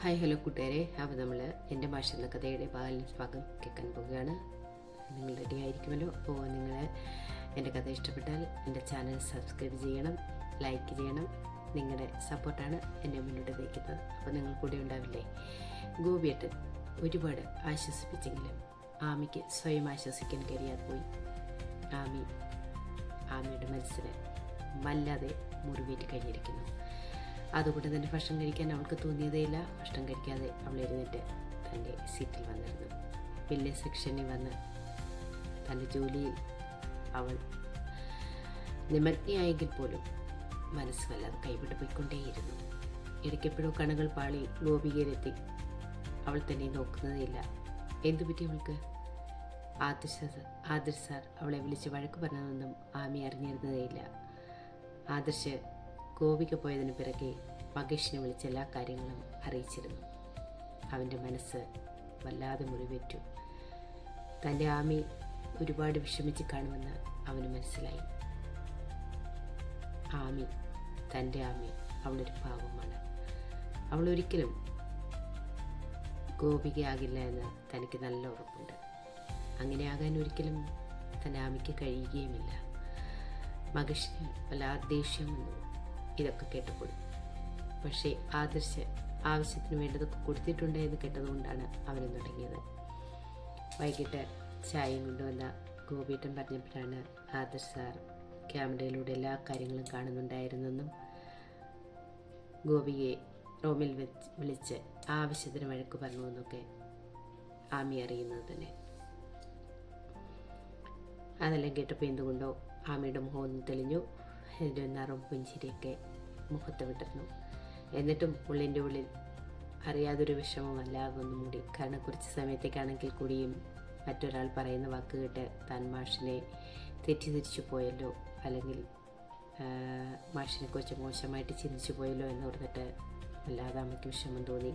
Hi hello കൂട്ടുകാരെ. അപ്പോൾ നമ്മൾ എന്റെ ഭാഷ എന്ന കഥയുടെ ബാലൻസ് ഭാഗം കേൾക്കാൻ പോവുകയാണ്. നിങ്ങൾ റെഡി ആയിരിക്കുമല്ലോ? അപ്പോൾ നിങ്ങൾ എന്റെ കഥ ഇഷ്ടപ്പെട്ടാൽ എന്റെ ചാനൽ സബ്സ്ക്രൈബ് ചെയ്യണം ലൈക്ക് ചെയ്യണം. നിങ്ങളുടെ സപ്പോർട്ടാണ് എന്നെ മുന്നോട്ട് നയിക്കുന്നത്. അപ്പോൾ നിങ്ങൾ കൂടെ ഉണ്ടാവില്ലേ? ഗോപിയേട്ടൻ ഒരുപാട് ആശ്വസിപ്പിച്ചെങ്കിലും ആമിക്ക് സ്വയം ആശ്വസിക്കാൻ കഴിയാതെ പോയി. ആമി ആമിയുടെ മനസ്സിന് വല്ലാതെ മുറിവേറ്റ് കഴിഞ്ഞിരിക്കുന്നു. അതുകൊണ്ട് തന്നെ ഭക്ഷണം കഴിക്കാൻ അവൾക്ക് തോന്നിയതേയില്ല ഭക്ഷണം കഴിക്കാതെ അവൾ എഴുന്നേറ്റ് തന്റെ സീറ്റിൽ വന്നിരുന്നു. വലിയ സെക്ഷനിൽ വന്ന് തന്റെ ജോലിയിൽ അവൾ നിമഗ്നയായെങ്കിൽ പോലും മനസ്സ് വല്ലാതെ കൈവിട്ട് പോയിക്കൊണ്ടേയിരുന്നു. ഇടയ്ക്കെപ്പോഴും കണുകൾ പാളി ഗോപികയിലെത്തി അവൾ തന്നെ നോക്കുന്നതേയില്ല എന്തു പറ്റി അവൾക്ക്? ആദർശ ആദർശ് സാർ അവളെ വിളിച്ച് വഴക്ക് പറഞ്ഞതൊന്നും ആമി അറിഞ്ഞിരുന്നതേയില്ല ആദർശ് ഗോപിക പോയതിനു പിറകെ മകേഷിനെ വിളിച്ച എല്ലാ കാര്യങ്ങളും അറിയിച്ചിരുന്നു. അവന്റെ മനസ്സ് വല്ലാതെ മുറിവേറ്റു. തന്റെ ആമി ഒരുപാട് വിഷമിച്ച് കാണുമെന്ന് അവന് മനസ്സിലായി. ആമി തന്റെ ആമി അവളൊരു പാവമാണ്. അവൾ ഒരിക്കലും ഗോപികയാകില്ല എന്ന് തനിക്ക് നല്ല ഉറപ്പുണ്ട്. അങ്ങനെയാകാൻ ഒരിക്കലും തന്റെ ആമിക്ക് കഴിയുകയുമില്ല. മകേഷിന് വല്ലാതെ ദേഷ്യം വന്നു. ഇതൊക്കെ കേട്ടപ്പോൾ. പക്ഷേ ആദർശ് ആവശ്യത്തിന് വേണ്ടതൊക്കെ കൊടുത്തിട്ടുണ്ട് എന്ന് കേട്ടതുകൊണ്ടാണ് അവനും തുടങ്ങിയത്. വൈകിട്ട് ചായയും കൊണ്ടുവന്ന ഗോപീട്ടൻ പറഞ്ഞപ്പോഴാണ് ആദർശ് സാർ ക്യാമറയിലൂടെ എല്ലാ കാര്യങ്ങളും കാണുന്നുണ്ടായിരുന്നെന്നും ഗോപിയെ റൂമിൽ വെച്ച് വിളിച്ച് ആവശ്യത്തിന് വഴക്ക് പറഞ്ഞുവെന്നൊക്കെ ആമി അറിയുന്നത് തന്നെ. അതെല്ലാം കേട്ടപ്പോൾ എന്തുകൊണ്ടോ ആമിയുടെ മുഖം ഒന്ന് തെളിഞ്ഞു. ഒരു നിറം പുഞ്ചിരിയൊക്കെ മുഖത്ത് വിട്ടിരുന്നു. എന്നിട്ടും ഉള്ളിന്റെ ഉള്ളിൽ അറിയാതൊരു വിഷമമല്ല ഒന്ന് കൂടി കാരണം കുറച്ച് സമയത്തേക്കാണെങ്കിൽ കൂടിയും മറ്റൊരാൾ പറയുന്ന വാക്ക് കേട്ട് താൻ മാഷിനെ തെറ്റിദ്ധരിച്ചു പോയല്ലോ അല്ലെങ്കിൽ മാഷിനെ കുറിച്ച് മോശമായിട്ട് ചിന്തിച്ചു പോയല്ലോ എന്ന് പറഞ്ഞിട്ട് വല്ലാതെ അമ്മയ്ക്ക് വിഷമം തോന്നി.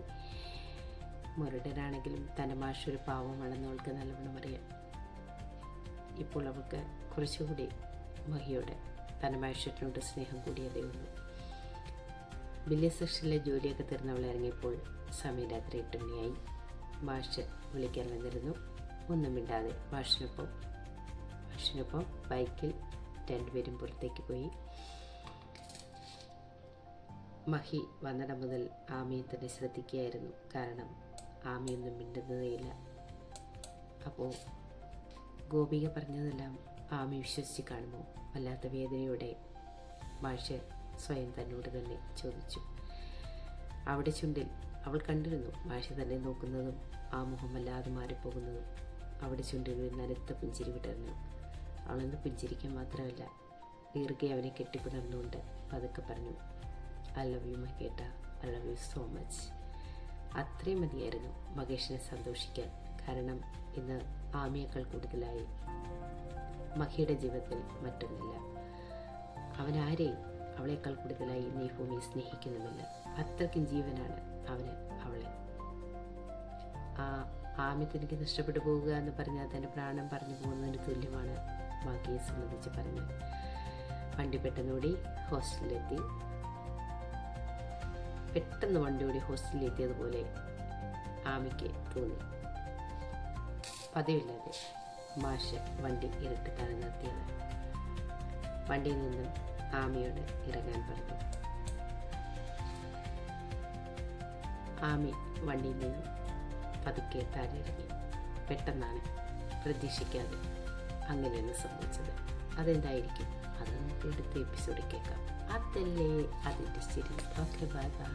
മുരടനാണെങ്കിലും തന്റെ മാഷ് ഒരു പാവമാണെന്ന് അവൾക്ക് നല്ലവണ്ണം അറിയാം. ഇപ്പോൾ അവൾക്ക് കുറച്ചുകൂടി മഹിയോട് തന്റെ മാഷത്തിനോട് സ്നേഹം കൂടിയതേ ഉള്ളൂ വലിയ സെക്ഷനിലെ ജോലിയൊക്കെ തീർന്നവൾ ഇറങ്ങിയപ്പോൾ സമയം രാത്രി എട്ട് മണിയായി മാഷ് വിളിക്കാൻ വന്നിരുന്നു. ഒന്നും മിണ്ടാതെ മാഷിനൊപ്പം മാഷിനൊപ്പം ബൈക്കിൽ രണ്ടുപേരും പുറത്തേക്ക് പോയി. മഹി വന്നിടം മുതൽ ആമിയെ തന്നെ ശ്രദ്ധിക്കുകയായിരുന്നു. കാരണം ആമിയൊന്നും മിണ്ടുന്നതേയില്ല. അപ്പോൾ ഗോപിക പറഞ്ഞതെല്ലാം ആമി വിശ്വസിച്ച് കാണുമോ വല്ലാത്ത വേദനയോടെ മാഷ് സ്വയം തന്നോട് തന്നെ ചോദിച്ചു. അവിടെ ചുണ്ടിൽ അവൾ കണ്ടിരുന്നു. മാഷ് തന്നെ നോക്കുന്നതും ആ മുഖം വല്ലാതെ മാറിപ്പോകുന്നതും അവിടെ ചുണ്ടിൽ ഒരു നനുത്ത പുഞ്ചിരി വിടർന്നു. അവളെന്ന് പുഞ്ചിരിക്കാൻ മാത്രമല്ല ഈർക്കെ അവനെ കെട്ടിപ്പിടർന്നുകൊണ്ട് പതുക്കെ പറഞ്ഞു ഐ ലവ് യു മൈ കേട്ട I love you so much അത്രയും മതിയായിരുന്നു മകേഷിനെ സന്തോഷിക്കാൻ. കാരണം ഇന്ന് ആമിയേക്കാൾ കൂടുതലായി. മഹിയുടെ ജീവിതത്തിൽ മറ്റൊന്നില്ല. അവൻ ആരെയും അവളേക്കാൾ കൂടുതലായി നീ ഭൂമി സ്നേഹിക്കുന്നുമില്ല. അത്രയ്ക്കും ജീവനാണ് അവന് അവളെ. ആ ആമ്യത്തിനെനിക്ക് നഷ്ടപ്പെട്ടു പോവുക എന്ന് പറഞ്ഞാൽ തന്നെ പ്രാണം പറഞ്ഞു പോകുന്നതിന് തുല്യമാണ് ബാക്കിയെ സംബന്ധിച്ച് പറഞ്ഞത് വണ്ടി പെട്ടെന്നോടി ഹോസ്റ്റലിലെത്തി. പെട്ടെന്ന് വണ്ടി ഓടി ഹോസ്റ്റലിൽ എത്തിയതുപോലെ ആമിക്ക് തോന്നി. പതിവില്ലാതെ. മാഷ് വണ്ടി ഇരുട്ട് തല നിർത്തിയത് വണ്ടിയിൽ നിന്നും ആമിയോട് ഇറങ്ങാൻ പറഞ്ഞു. ആമി വണ്ടിയിൽ നിന്നും പതുക്കെ താഴെ പെട്ടെന്നാണ് പ്രതീക്ഷിക്കാതെ അങ്ങനെയാണ് സംഭവിച്ചത്. അതെന്തായിരിക്കും? അത് നമുക്ക് എടുത്ത എപ്പിസോഡിൽ കേൾക്കാം. അതല്ലേ അതിന്റെ ശരി ഓക്കെ ബൈ ബൈ